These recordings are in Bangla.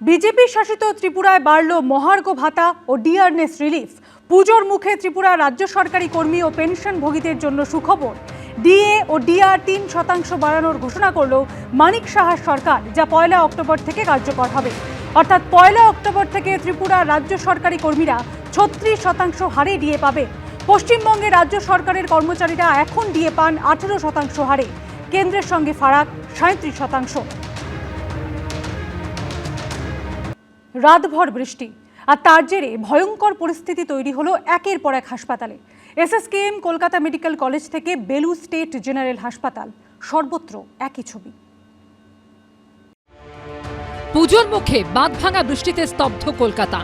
বিজেপি শাসিত ত্রিপুরায় বাড়ল মহার্ঘ ভাতা ও ডিআরনেস রিলিফ। পুজোর মুখে ত্রিপুরা রাজ্য সরকারি কর্মী ও পেনশনভোগীদের জন্য সুখবর। ডিএ ও ডিআর তিন শতাংশ বাড়ানোর ঘোষণা করল মানিক সাহার সরকার, যা পয়লা অক্টোবর থেকে কার্যকর হবে। অর্থাৎ পয়লা অক্টোবর থেকে ত্রিপুরা রাজ্য সরকারি কর্মীরা ছত্রিশ শতাংশ হারে ডিএ পাবে। পশ্চিমবঙ্গে রাজ্য সরকারের কর্মচারীরা এখন ডিএ পান আঠেরো শতাংশ হারে। কেন্দ্রের সঙ্গে ফারাক সাঁত্রিশ শতাংশ। রাতভর বৃষ্টি। আর তার জেরে ভয়ঙ্কর পরিস্থিতি তৈরি হলো একের পর এক হাসপাতালে। এসএসকেএম কলকাতা মেডিকেল কলেজ থেকে বেলু স্টেট জেনারেল হাসপাতাল। সর্বত্র একই ছবি। পুজোর মুখে বাঁধভাঙা বৃষ্টিতে স্তব্ধ কলকাতা।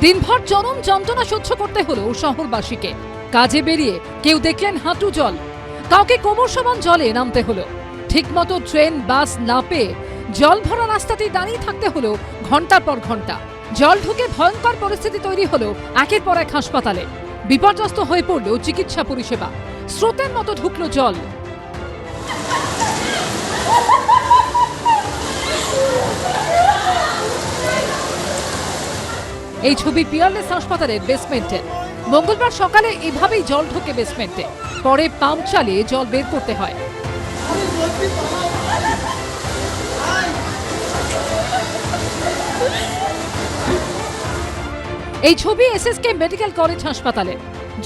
দিনভর চরম যন্ত্রণা সহ্য করতে হলো শহরবাসীকে। কাজে বেরিয়ে কেউ দেখলেন হাঁটু জল। কাউকে কোমর সমান জলে নামতে হলো। ঠিকমতো ট্রেন, বাস না পেয়ে জল ভরা রাস্তাতেই দাঁড়িয়ে থাকতে হলো ঘণ্টার পর ঘণ্টা। জল ঢুকে ভয়ঙ্কর পরিস্থিতি তৈরি হলো একের পর এক হাসপাতালে। বিপর্যস্ত হয়ে পড়ল চিকিৎসা পরিষেবা। স্রোতের মতো ঢুকলো জল। এই ছবি পিয়ারলেস হাসপাতালের বেসমেন্টের মঙ্গলবার সকালে এভাবেই জল ঢোকে বেসমেন্টে। পরে পাম্প চালিয়ে জল বের করতে হয়। এই ছবি এসএসকে মেডিকেল কলেজ হাসপাতালে।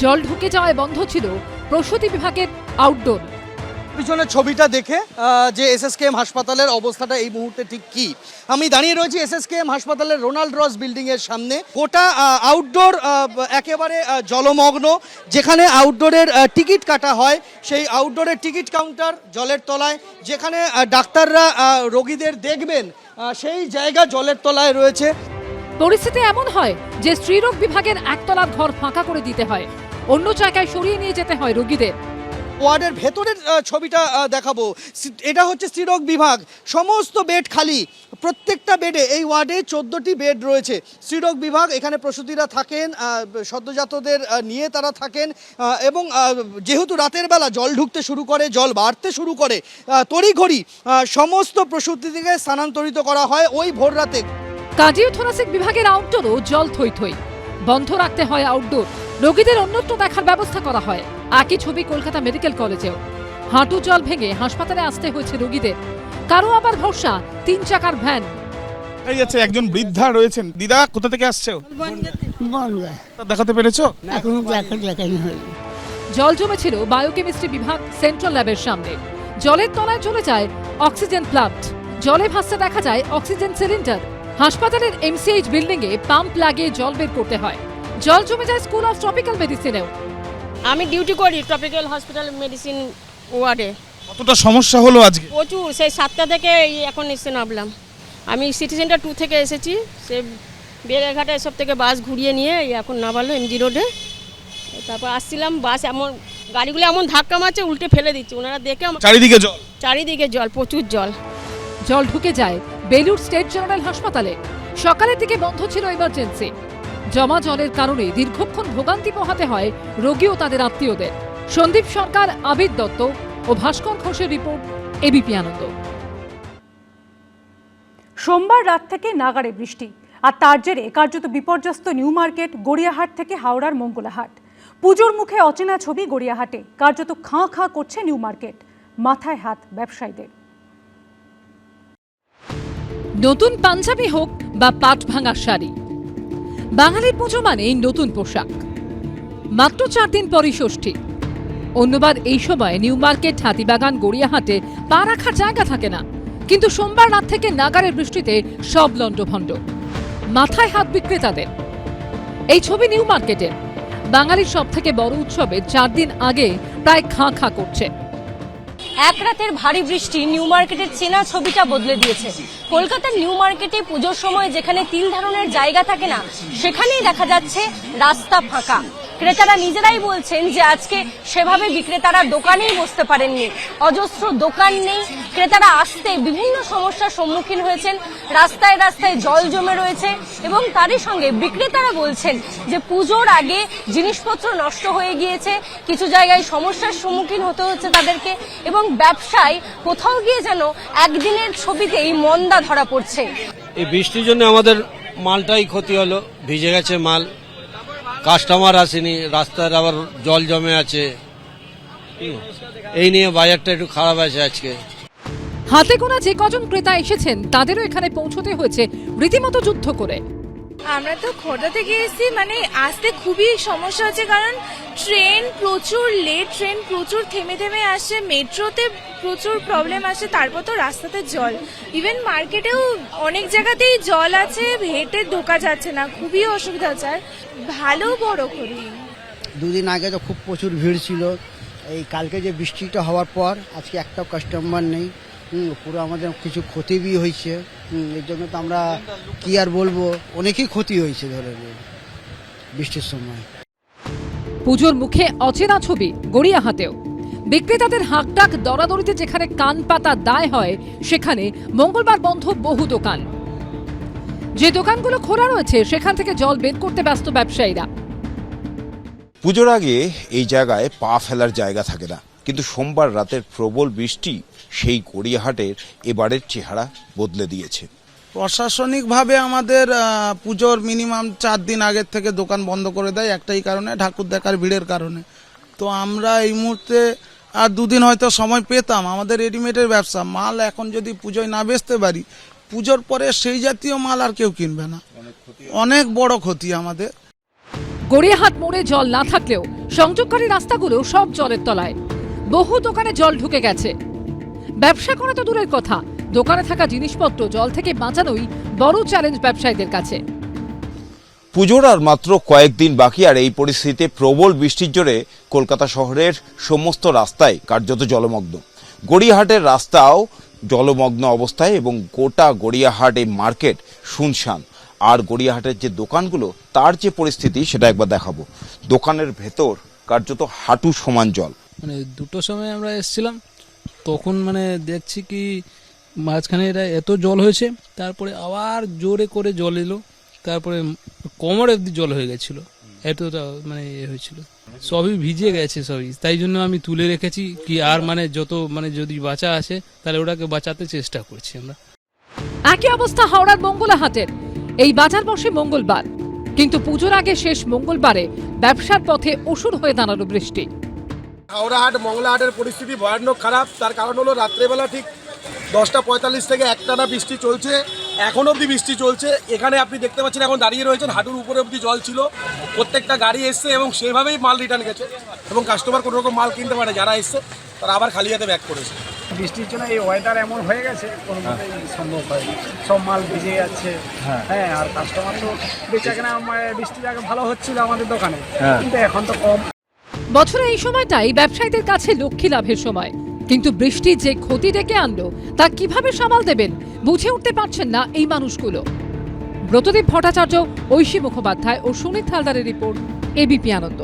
জল ঢুকে যাওয়ায় বন্ধ ছিল প্রসূতি বিভাগের আউটডোর পিছনের ছবিটা দেখে যে এসএসকেএম হাসপাতালের অবস্থাটা এই মুহূর্তে ঠিক কি? আমি দাঁড়িয়ে রয়েছি এসএসকেএম হাসপাতালের রোনাল্ড রস বিল্ডিং এর সামনে। গোটা আউটডোর একেবারে জলমগ্ন, যেখানে আউটডোরের টিকিট কাটা হয়, সেই আউটডোরের টিকিট কাউন্টার জলের তলায়, যেখানে ডাক্তাররা রোগীদের দেখবেন সেই জায়গা জলের তলায় রয়েছে। পরিস্থিতি এমন হয় যে স্ত্রীরোগ বিভাগের একতলার ঘর ফাঁকা করে দিতে হয়। অন্য জায়গায় সরিয়ে নিয়ে যেতে হয় রোগীদের। ওয়ার্ডের ভেতরের ছবিটা দেখাবো। এটা হচ্ছে স্ত্রীরোগ বিভাগ। সমস্ত বেড খালি। প্রত্যেকটা বেডে, এই ওয়ার্ডে চোদ্দোটি বেড রয়েছে। স্ত্রীরোগ বিভাগ, এখানে প্রসূতিরা থাকেন সদ্যজাতদের নিয়ে তারা থাকেন এবং যেহেতু রাতের বেলা জল ঢুকতে শুরু করে, জল বাড়তে শুরু করে তড়িঘড়ি সমস্ত প্রসূতিকে স্থানান্তরিত করা হয় ওই ভোর রাতে। কার্ডিও থোরাসিক বিভাগের আউটডোরও জল থই থই। বন্ধ রাখতে হয় আউটডোর রোগীদের অন্যত্র দেখার ব্যবস্থা করা হয়। একই ছবি কলকাতা মেডিকেল কলেজেও। হাঁটু জল ভেঙে হাসপাতালে আসতে হয়েছে রোগীদের। কারও আবার ভরসা? তিন চাকার ভ্যান। এই যাচ্ছে একজন বৃদ্ধা রয়েছেন। দিদা কোথা থেকে আসছো? দেখাতে পেরেছ? জল জমেছিল বায়োকেমিস্ট্রি বিভাগ সেন্ট্রাল ল্যাবের সামনে। জলের তলায় চলে যায় অক্সিজেন প্লান্ট। জলে ভাসতে দেখা যায় অক্সিজেন সিলিন্ডার। হাসপাতালের এমসিএইচ বিল্ডিং এ পাম্প লাগিয়ে জল বের করতে হয়। জল জমে যায় স্কুল অফ ট্রপিক্যাল মেডিসিনেও আমি ডিউটি করি ট্রপিক্যাল হসপিটাল মেডিসিন ওয়ার্ডে কতটা সমস্যা হলো আজকে? প্রচুর সেই সাতটা থেকে এখন এসে নামলাম। আমি সিটি সেন্টার টু থেকে এসেছি সে বেড়াঘাটা এসব থেকে বাস ঘুরিয়ে নিয়ে এখন নামালো এমজি রোডে তারপর আসছিলাম বাস এমন গাড়িগুলো এমন ধাক্কা মারছে উল্টে ফেলে দিচ্ছে। ওনারা দেখে আমার চারিদিকে জল? চারিদিকে জল প্রচুর জল। জল ঢুকে যায়। বেলুর স্টেট জেনারেল হাসপাতালে। সকালের দিকে বন্ধ ছিল ইমার্জেন্সি জমা জলের কারণে দীর্ঘক্ষণ ভোগান্তি পোহাতে হয় রোগী ও তাদের আত্মীয়দের। সন্দীপ সরকার, আবির দত্ত ও ভাস্কর ঘোষের রিপোর্ট এবিপি আনন্দ। সোমবার রাত থেকে নাগাড়ে বৃষ্টি, আর তার জেরে কার্যত বিপর্যস্ত নিউ মার্কেট, গড়িয়াহাট থেকে হাওড়ার মঙ্গলাহাট। পুজোর মুখে অচেনা ছবি গড়িয়াহাটে, কার্যত খাঁ খাঁ করছে নিউ মার্কেট। মাথায় হাত ব্যবসায়ীদের। নতুন পাঞ্জাবি হোক বা পাট ভাঙা শাড়ি। বাঙালির পুজো মানেই নতুন পোশাক। মাত্র চার দিন পরই ষষ্ঠী। অন্যবার এই সময় নিউ মার্কেট, হাতিবাগান, গড়িয়াহাটে পা রাখার জায়গা থাকে না। কিন্তু সোমবার রাত থেকে নাগারের বৃষ্টিতে সব লণ্ডভণ্ড। মাথায় হাত বিক্রেতাদের। এই ছবি নিউ মার্কেটের। বাঙালির সব থেকে বড় উৎসবের চার দিন আগে প্রায় খাঁ খাঁ করছে। এক রাতের ভারী বৃষ্টি নিউ মার্কেটের চেনা ছবিটা বদলে দিয়েছে। কলকাতার নিউ মার্কেটে পুজোর সময় যেখানে তিন ধরনের জায়গা থাকে না, সেখানেই দেখা যাচ্ছে রাস্তা ফাঁকা। ক্রেতারা নিজেরাই বলছেন যে আজকে সেভাবে বিক্রেতারা দোকানেই বসতে পারেননি। অজস্র দোকান নেই। ক্রেতারা আসতে বিভিন্ন সমস্যার সম্মুখীন হয়েছেন। রাস্তায় রাস্তায় জল জমে রয়েছে এবং তারই সঙ্গে বিক্রেতারা বলছেন যে পুজোর আগে জিনিসপত্র নষ্ট হয়ে গিয়েছে, কিছু জায়গায় সমস্যার সম্মুখীন হতে হচ্ছে তাদেরকে এবং ব্যবসায় কোথাও গিয়ে যেন একদিনের ছবিতেই মন্দা ধরা পড়ছে। এই বৃষ্টির জন্য আমাদের মালটাই ক্ষতি হলো, ভিজে গেছে মাল। কাস্টমার আসেনি, রাস্তার আবার জল জমে আছে। এই নিয়ে বাজারটা একটু খারাপ আছে আজকে। হাতে গোনা যে কজন ক্রেতা এসেছেন, তাদেরও এখানে পৌঁছতে হয়েছে রীতিমতো যুদ্ধ করে। আমরা তো খোর্ধা থেকে এসেছি মানে আসতে খুবই সমস্যা হচ্ছে কারণ ট্রেন প্রচুর লেট ট্রেন প্রচুর থেমে থেমে আসছে মেট্রোতে প্রচুর প্রবলেম আসে, তারপর তো রাস্তাতে জল। ইভেন মার্কেটেও অনেক জায়গাতেই জল আছে, হেঁটে ঢোকা যাচ্ছে না, খুবই অসুবিধা হচ্ছে। আর ভালো বড় করি দুদিন আগে তো খুব প্রচুর ভিড় ছিল। এই কালকে যে বৃষ্টিটা হওয়ার পর, আজকে একটাও কাস্টমার নেই। পুরো আমাদের কিছু ক্ষতি বি হয়েছে হুম, এর জন্য তো আমরা কি আর বলব? অনেকই ক্ষতি হয়েছে ধরে বৃষ্টির সময়। পুজোর মুখে অচেনা ছবি গড়িয়াহাটেও। বিক্রেতাদের হাঁকডাক দরাদরিতে যেখানে কান পাতা দায় হয় সেখানে মঙ্গলবার বন্ধ বহু দোকান। যে দোকানগুলো খোলা রয়েছে সেখান থেকে জল বের করতে ব্যস্ত ব্যবসায়ীরা। পুজোর আগে এই জায়গায় পা ফেলার জায়গা থাকে না। কিন্তু সোমবার রাতের প্রবল বৃষ্টি সেই গড়িয়াহাটের এবারের চেহারা বদলে দিয়েছে। প্রশাসনিকভাবে আমাদের পুজোর মিনিমাম চার দিন আগের থেকে দোকান বন্ধ করে দেয় একটাই কারণে ঠাকুর দেখার ভিড়ের কারণে। তো আমরা এই মুহূর্তে আর দুদিন হয়তো সময় পেতাম আমাদের রেডিমেডের ব্যবসা মাল এখন যদি পুজোয় না বেচতে পারি পুজোর পরে সেই জাতীয় মাল আর কেউ কিনবে না। অনেক বড় ক্ষতি আমাদের। গড়িয়াহাট মোড়ে জল না থাকলেও সংযোগকারী রাস্তাগুলো সব জলের তলায়। বহু দোকানে জল ঢুকে গেছে। ব্যবসা করা তো দূরের কথা। দোকানে থাকা জিনিসপত্র জল থেকে বাঁচানোই বড় চ্যালেঞ্জ ব্যবসায়ীদের কাছে। পুজোর আর মাত্র কয়েকদিন বাকি আর এই পরিস্থিতিতে প্রবল বৃষ্টির জোরে কলকাতা শহরের সমস্ত রাস্তায় কার্যত জলমগ্ন। গড়িয়াহাটের রাস্তাও জলমগ্ন অবস্থায় এবং গোটা গড়িয়াহাট এই মার্কেট শুনশান। আর গড়িয়াহাটের যে দোকানগুলো তার যে পরিস্থিতি সেটা একবার দেখাবো। দোকানের ভেতর কার্যত হাঁটু সমান জল। মানে দুটো সময় আমরা এসেছিলাম তখন মানে দেখছি কি মাঝখানে এটা এত জল হয়েছে, তারপরে আবার জোরে করে জল এলো, তারপরে কোমর অব্দি জল হয়ে গেছিল। এতটা মানে এ হয়েছিল। সবই ভিজে গেছে সবই, তাই জন্য আমি তুলে রেখেছি কি আর মানে যত মানে যদি বাঁচা আছে তাহলে ওটাকে বাঁচাতে চেষ্টা করছি আমরা। একই অবস্থা হাওড়ার মঙ্গলাহাটের। এই বাজার বসে মঙ্গলবার, কিন্তু পুজোর আগে শেষ মঙ্গলবারে ব্যবসার পথে অসুর হয়ে দাঁড়াল বৃষ্টি। হাওড়াহাট মংলাহাটের পরিস্থিতি ভয়ানক খারাপ। তার কারণ হলো রাত্রেবেলা ঠিক দশটা পঁয়তাল্লিশ থেকে একটানা বৃষ্টি চলছে। এখন অবধি বৃষ্টি চলছে। এখানে আপনি দেখতে পাচ্ছেন এখন দাঁড়িয়ে রয়েছেন। হাঁটুর উপরে অবধি জল ছিল। প্রত্যেকটা গাড়ি এসছে এবং সেভাবেই মাল রিটার্ন গেছে। এবং কাস্টমার কোনো রকম মাল কিনতে পারে যারা এসছে তারা আবার খালি হাতে ব্যাক করেছে বৃষ্টির জন্য এই ওয়েদার এমন হয়ে গেছে কোনো সম্ভব হয় সব মাল ভিজে যাচ্ছে। হ্যাঁ। আর কাস্টমার তো বেচা কেনা বৃষ্টির আগে ভালো হচ্ছিল আমাদের দোকানে। কিন্তু এখন তো কম। বছরে এই সময়টাই ব্যবসায়ীদের কাছে লক্ষ্মী লাভের সময়। কিন্তু বৃষ্টি যে ক্ষতি ডেকে আনলো, তা কীভাবে সামাল দেবেন, বুঝে উঠতে পারছেন না এই মানুষগুলো। ব্রতদীপ ভট্টাচার্য, ঐশী মুখোপাধ্যায় ও সুনীত হালদারের রিপোর্ট এবিপি আনন্দ।